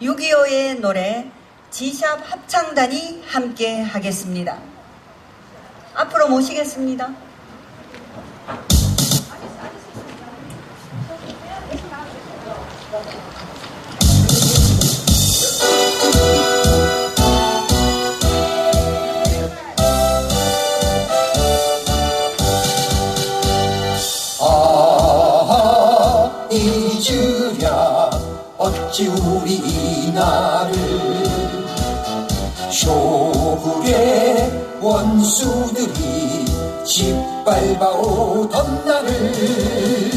6.25의 노래 지샵 합창단이 함께 하겠습니다. 앞으로 모시겠습니다. 어찌 우리 이날을 쇼불의 원수들이 짓밟아오던 날을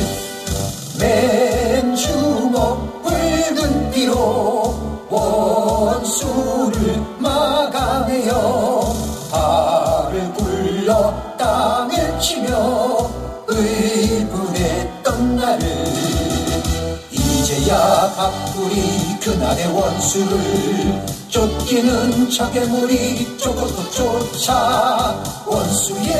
맨주먹 붉은 피로 원수를 막아내어 발을 굴러 땅을 치며 의분했던 나를 이제야 각불이 그날의 원수를 쫓기는 적의 무리 쫓고도 쫓아 원수의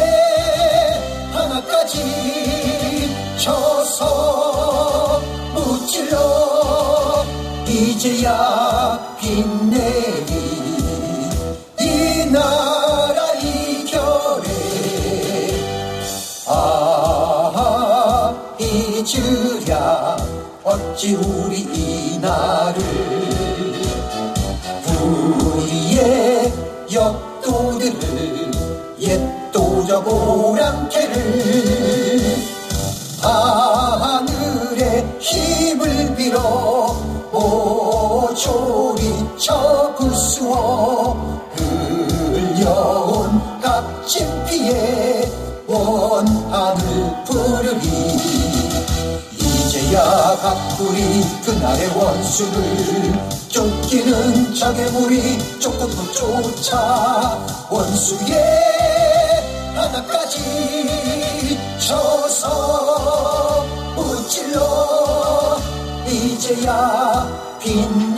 하나까지 쳐서 무찔러 이제야 빛내리 이 나라 이겨내 아 잊으랴 어찌 우리 이날을 우리의 역도들을 옛도적 오랑캐를 하늘의 힘을 빌어 모조리쳐 부수어 흘려온 값진 피에 원한을 부르리 이제야 각불이 그날의 원수를 쫓기는 쫓고 또 쫓아 원수의 하나까지 쳐서 무찔러 이제야 빛내리